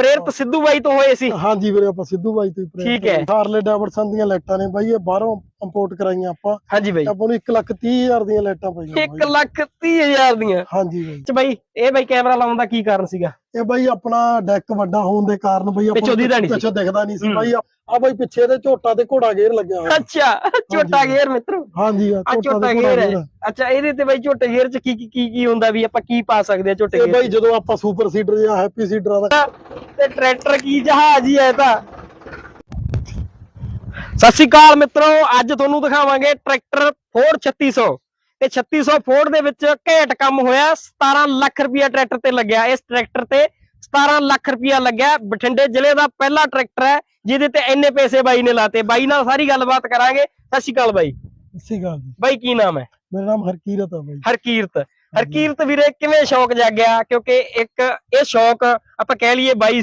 ਪ੍ਰੇਰਿਤ ਸਿੱਧੂ ਬਾਈ ਤੋਂ ਹੋਏ ਸੀ। ਹਾਂਜੀ ਵੀਰੇ ਆਪਾਂ ਸਿੱਧੂ ਬਾਈ ਤੋਂ ਹੀ ਪ੍ਰੇਰਿਤ ਠੀਕ ਹੈ। ਹਾਰਲੇ ਡੈਵਿਡਸਨ ਦੀਆਂ ਲਾਈਟਾਂ ਨੇ ਬਾਈ ਇਹ ਬਾਹਰੋਂ ਇੰਪੋਰਟ ਕਰਾਈਆਂ ਆਪਾਂ। ਹਾਂਜੀ ਬਾਈ। ਆਪਾਂ ਨੂੰ 1 ਲੱਖ 30 ਹਜ਼ਾਰ ਦੀਆਂ ਲਾਈਟਾਂ ਪਈਆਂ 1 ਲੱਖ 30 ਹਜ਼ਾਰ ਦੀਆਂ। ਹਾਂਜੀ ਬਾਈ। ਚ ਬਾਈ ਇਹ ਬਾਈ ਕੈਮਰਾ ਲਾਉਣ ਦਾ ਕੀ ਕਾਰਨ ਸੀਗਾ? ਇਹ ਬਾਈ ਆਪਣਾ ਡੈਕ ਵੱਡਾ ਹੋਣ ਦੇ ਕਾਰਨ ਬਈ ਪਿੱਛੋਂ ਦਿਖਦਾ ਨਹੀਂ ਸੀ। ਪਿੱਛੋਂ ਦਿਖਦਾ ਨਹੀਂ ਸੀ। ਹੂੰ। ਬਾਈ ਆ ਬਾਈ ਪਿੱਛੇ ਦੇ ਝੋਟਾ ਤੇ ਘੋੜਾ ਗੇਅਰ ਲੱਗਿਆ ਹੋਇਆ। ਅੱਛਾ ਝੋਟਾ ਹਾਂਜੀ। ਗੇਅਰ ਮਿੱਤਰੋ। ਹਾਂਜੀ ਆ ਆ ਝੋਟਾ ਗੇਅਰ ਹੈ। ਅੱਛਾ ਇਹਦੇ ਤੇ ਬਾਈ ਝੋਟੇ ਗੇਅਰ ਚ ਕੀ ਕੀ ਕੀ ਕੀ ਹੁੰਦਾ ਵੀ ਆਪਾਂ ਕੀ ਪਾ ਸਕਦੇ ਆ ਝੋਟੇ ਇਹ ਗੇਅਰ ਬਾਈ ਜਦੋਂ ਆਪਾਂ ਸੁਪਰ ਸੀਡਰ ਜਾਂ ਹੈਪੀ ਸੀਡਰਾਂ ਦਾ ਤੇ ਟਰੈਕਟਰ ਕੀ ਜਹਾਜ਼ ਹੀ ਹੈ ਤਾਂ। ਸਤਿ ਸ਼੍ਰੀ ਅਕਾਲ ਮਿੱਤਰੋ ਅੱਜ ਤੁਹਾਨੂੰ ਦਿਖਾਵਾਂਗੇ ਟਰੈਕਟਰ ਫੋਰਡ 3600 ਤੇ 3600 ਫੋਰਡ ਦੇ ਵਿੱਚ ਘੇਟ ਕੰਮ ਹੋਇਆ 17 ਲੱਖ ਰੁਪਇਆ ਟਰੈਕਟਰ ਤੇ ਲੱਗਿਆ। ਇਸ ਟਰੈਕਟਰ ਤੇ 17 ਲੱਖ ਰੁਪਇਆ ਲੱਗਿਆ। ਬਠਿੰਡੇ ਜ਼ਿਲ੍ਹੇ ਦਾ ਪਹਿਲਾ ਟਰੈਕਟਰ ਹੈ ਜਿਹਦੇ ਤੇ ਇੰਨੇ ਪੈਸੇ ਬਾਈ ਨੇ ਲਾਤੇ। ਬਾਈ ਨਾਲ ਸਾਰੀ ਗੱਲਬਾਤ ਕਰਾਂਗੇ। ਸਤਿ ਸ਼੍ਰੀ ਅਕਾਲ ਬਾਈ। ਸਹੀ ਗੱਲ ਜੀ। ਬਾਈ ਕੀ ਨਾਮ ਹੈ? ਮੇਰਾ ਨਾਮ ਹਰਕੀਰਤ ਆ ਬਾਈ। ਹਰਕੀਰਤ। ਹਰਕੀਰਤ ਵੀਰੇ ਕਿਵੇਂ ਸ਼ੌਕ ਜਾਗਿਆ? ਕਿਉਂਕਿ ਇੱਕ ਇਹ ਸ਼ੌਕ ਆਪਾਂ ਕਹਿ ਲਈਏ ਬਾਈ